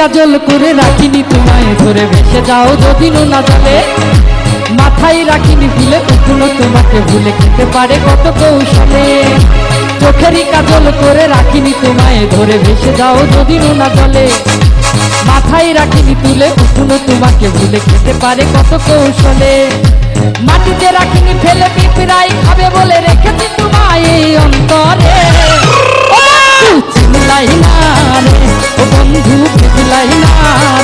কাজল করে রাখিনি, তোমায় ধরে ভেসে যাও যদি না জলে। মাথায় রাখিনি ভুলে উঠল তোমাকে ভুলে খেতে পারে কত কৌশলে। চোখেরই কাজল করে রাখিনি, তোমায় ধরে ভেসে যাও যদি না জলে। মাথায় রাখিনি তুলে উঠল তোমাকে ভুলে খেতে পারে কত কৌশলে। মাটিতে রাখিনি ফেলে পিঁপড়াই খাবে বলে রেখেছি তোমায় এই অন্তরে। চিনলাই না রে, ও বন্ধু বুঝলাই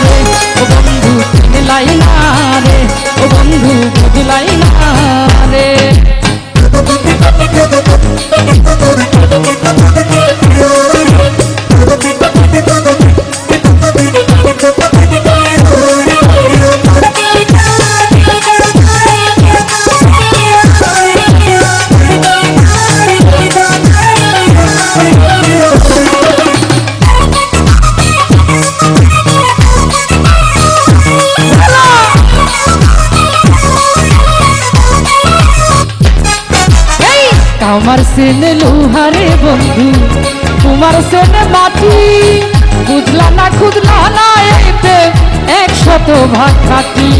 কামার সেনে লোহারে বন্ধু, তোমার সেনে মাটি বুঝলা না খুদলা না প্রেম একশত ভাগ খাটি।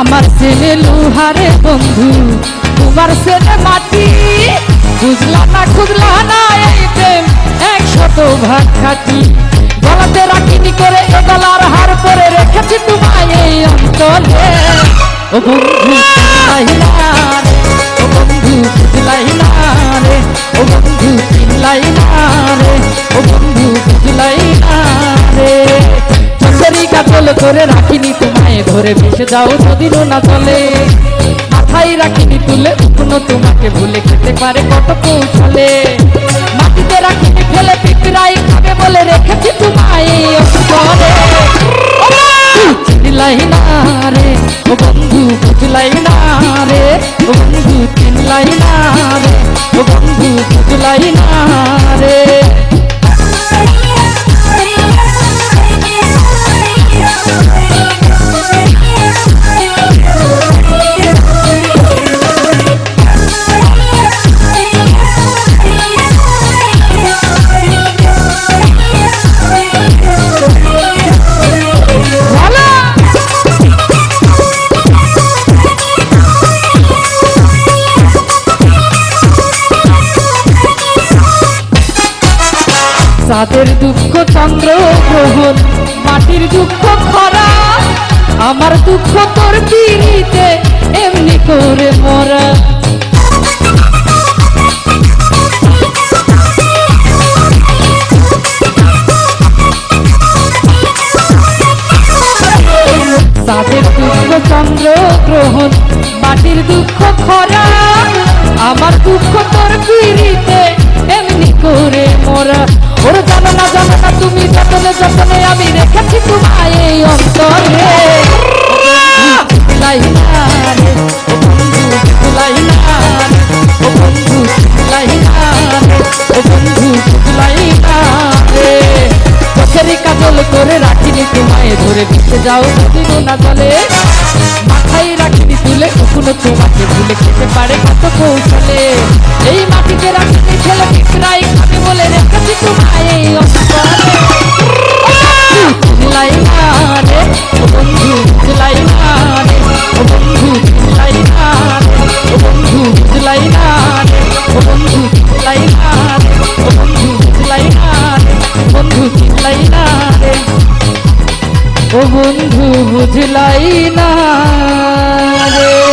আমার ছেলে লোহারে বন্ধু, তোমার ছেলে মাটি বুঝলা না প্রেম একশত ভাগ খাটি গলাতে রাখিনি করে গলার হার পরে রেখেছি তোমায় এই অন্তরে ও বন্ধু রে, ও বন্ধু না রে। ও বন্ধু না রে। ও বন্ধু না রে। চোখেরই কাজল করে রাখিনি তোমায় ধরে ভেসে যাও যদি না চলে মাথায় রাখিনি তুলে উঠনো তোমাকে ভুলে খেতে পারে কত কৌশলে। মাটিতে রাখিনি ফেলে চাঁদের দুঃখ চন্দ্র গ্রহণ, মাটির দুঃখ খরা, আমার দুঃখ তোর পিড়িতে এমনি করে মরা। চাঁদের দুঃখ চন্দ্র গ্রহণ, মাটির দুঃখ খরা, আমার দুঃখ তোর পিড়িতে এমনি করে মোরা। তুমি যতনে যতনে আমি রেখেছি তোমায় এই অন্তরে। কাজল করে রাখিনি তোমায়, ধরে দিতে যাও যদি না চলে মাথায় রাখিনি তুলে, কখনো তোমাকে ভুলে খেতে পারে কত কৌশলে। এই মাটিতে রাখিনি বন্ধু বুঝলাই না রে।